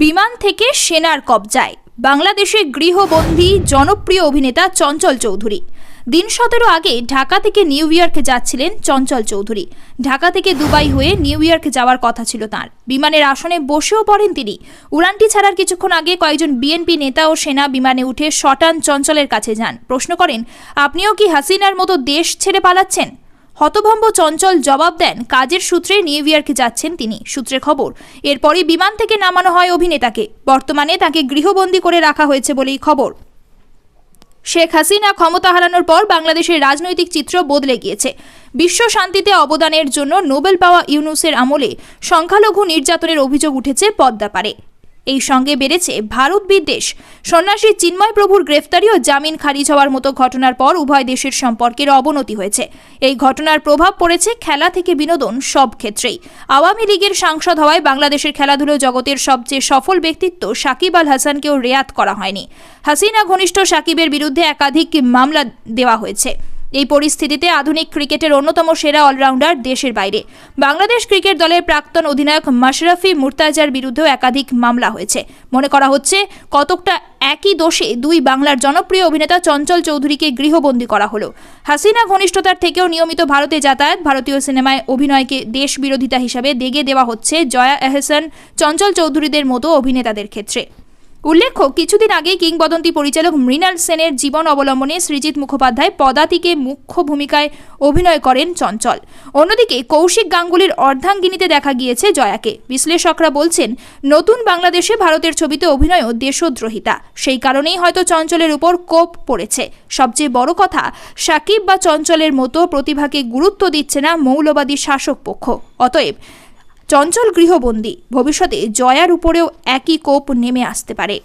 বিমান থেকে সেনার কবজায়। বাংলাদেশে গৃহবন্দী, জনপ্রিয় অভিনেতা চঞ্চল চৌধুরী। দিন সতেরো আগে ঢাকা থেকে নিউ ইয়র্ক যাচ্ছিলেন চঞ্চল চৌধুরী। ঢাকা থেকে দুবাই হয়ে নিউ ইয়র্ক যাওয়ার কথা ছিল তার। বিমানের আসনে বসেও পড়েন তিনি। উড়ানটি ছাড়ার কিছুক্ষণ আগে কয়েকজন বিএনপি নেতা ও সেনা বিমানে উঠে শটান চঞ্চলের কাছে যান। প্রশ্ন করেন, আপনিও কি হাসিনার মতো দেশ ছেড়ে পালাচ্ছেন? হতভম্ব চঞ্চল জবাব দেন, কাজের সূত্রে নিউ ইয়র্কে যাচ্ছেন তিনি, সূত্রে খবর। এরপরই বিমান থেকে নামানো হয় অভিনেতাকে। বর্তমানে তাকে গৃহবন্দী করে রাখা হয়েছে বলেই খবর। শেখ হাসিনা ক্ষমতা হারানোর পর বাংলাদেশের রাজনৈতিক চিত্র বদলে গিয়েছে। বিশ্ব শান্তিতে অবদানের জন্য নোবেল পাওয়া ইউনুসের আমলে সংখ্যালঘু নির্যাতনের অভিযোগ উঠেছে পদ্মাপারে এই সঙ্গে বেড়েছে ভারত বিদ্বেষ। সন্ন্যাসী চিন্ময় প্রভুর গ্রেফতারি ও জামিন খারিজ হওয়ার মতো ঘটনার পর উভয় দেশের সম্পর্কের অবনতি হয়েছে। এই ঘটনার প্রভাব পড়েছে খেলা থেকে বিনোদন সব ক্ষেত্রেই। আওয়ামী লীগের সাংসদ হওয়ায় বাংলাদেশের খেলাধুলো জগতের সবচেয়ে সফল ব্যক্তিত্ব সাকিব আল হাসানকেও রেয়াত করা হয়নি। হাসিনা ঘনিষ্ঠ সাকিবের বিরুদ্ধে একাধিক মামলা দেওয়া হয়েছে। এই পরিস্থিতিতে আধুনিক ক্রিকেটের অন্যতম সেরা অলরাউন্ডার দেশের বাইরে। বাংলাদেশ ক্রিকেট দলের প্রাক্তন অধিনায়ক মাশরাফি মুর্তাজার বিরুদ্ধেও একাধিক মামলা হয়েছে। মনে করা হচ্ছে, কতকটা একই দোষে দুই বাংলার জনপ্রিয় অভিনেতা চঞ্চল চৌধুরীকে গৃহবন্দী করা হলো। হাসিনা ঘনিষ্ঠতার থেকেও নিয়মিত ভারতে যাতায়াত, ভারতীয় সিনেমায় অভিনয়কে দেশ বিরোধিতা হিসাবে দেগে দেওয়া হচ্ছে জয়া এহসান, চঞ্চল চৌধুরীদের মতো অভিনেতাদের ক্ষেত্রে। উল্লেখ্য, কিছুদিন আগে কিংবদন্তি পরিচালক মৃণাল সেনের জীবন অবলম্বনে সৃজিত মুখোপাধ্যায় পদাতিকে মুখ্য ভূমিকায় অভিনয় করেন চঞ্চল। অন্যদিকে, কৌশিক গাঙ্গুলির অর্ধাঙ্গিনীতে দেখা গিয়েছে জয়াকে। বিশ্লেষকরা বলছেন, নতুন বাংলাদেশে ভারতের ছবিতে অভিনয়ও দেশদ্রোহিতা। সেই কারণেই হয়তো চঞ্চলের উপর কোপ পড়েছে। সবচেয়ে বড় কথা, সাকিব বা চঞ্চলের মতো প্রতিভাকে গুরুত্ব দিচ্ছে না মৌলবাদী শাসক পক্ষ। অতএব চঞ্চল গৃহবন্দী। ভবিষ্যতে জয়ার উপরেও একই কোপ নেমে আসতে পারে।